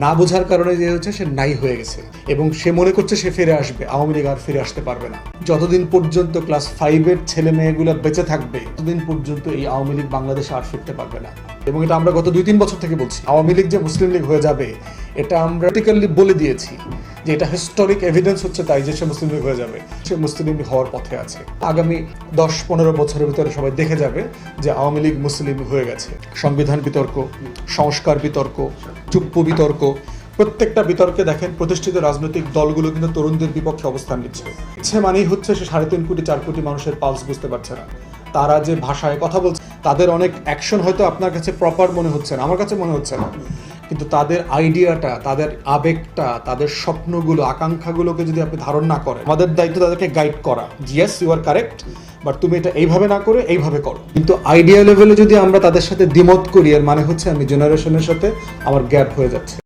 না বোঝার কারণে যে হচ্ছে সে নাই হয়ে গেছে। এবং সে মনে করছে সে ফিরে আসবে, আওয়ামী লীগ আর ফিরে আসতে পারবে না। যতদিন পর্যন্ত ক্লাস ফাইভের ছেলে মেয়েগুলো বেঁচে থাকবে, ততদিন পর্যন্ত এই আওয়ামী লীগ বাংলাদেশে আর ফিরতে পারবে না। এবং এটা আমরা গত দুই তিন বছর থেকে বলছি। আওয়ামী লীগ যে মুসলিম লীগ হয়ে যাবে, এটা আমরা প্র্যাকটিক্যালি বলে দিয়েছি যে এটা হিস্টোরিক এভিডেন্স হচ্ছে তাই যে সে মুসলিম লীগ হয়ে যাবে। সে মুসলিম লীগ হওয়ার পথে আছে। আগামী দশ পনেরো বছরের ভিতরে সবাই দেখে যাবে যে আওয়ামী লীগ মুসলিম হয়ে গেছে। সংবিধান বিতর্ক, সংস্কার বিতর্ক চুপ্পু বিতর্ক। প্রত্যেকটা বিতর্কে দেখেন প্রতিষ্ঠিত রাজনৈতিক দলগুলো কিন্তু তরুণদের বিপক্ষে অবস্থান নিচ্ছে। ইচ্ছে মানেই হচ্ছে সে সাড়ে তিন কোটি, চার কোটি মানুষের পালস বুঝতে পারছে না। তারা যে ভাষায় কথা বলছে, তাদের অনেক অ্যাকশন হয়তো আপনার কাছে প্রপার মনে হচ্ছে না, আমার কাছে মনে হচ্ছে না। কিন্তু তাদের আইডিয়াটা, তাদের আবেগটা, তাদের স্বপ্নগুলো, আকাঙ্ক্ষাগুলোকে যদি আপনি ধারণ না করেন, আমাদের দায়িত্ব তাদেরকে গাইড করা। Yes you are correct but তুমি এটা এইভাবে না করে এইভাবে করো। কিন্তু আইডিয়া লেভেলে যদি আমরা তাদের সাথে দ্বিমত করি, এর মানে হচ্ছে আমি জেনারেশনের সাথে আমার গ্যাপ হয়ে যাচ্ছে।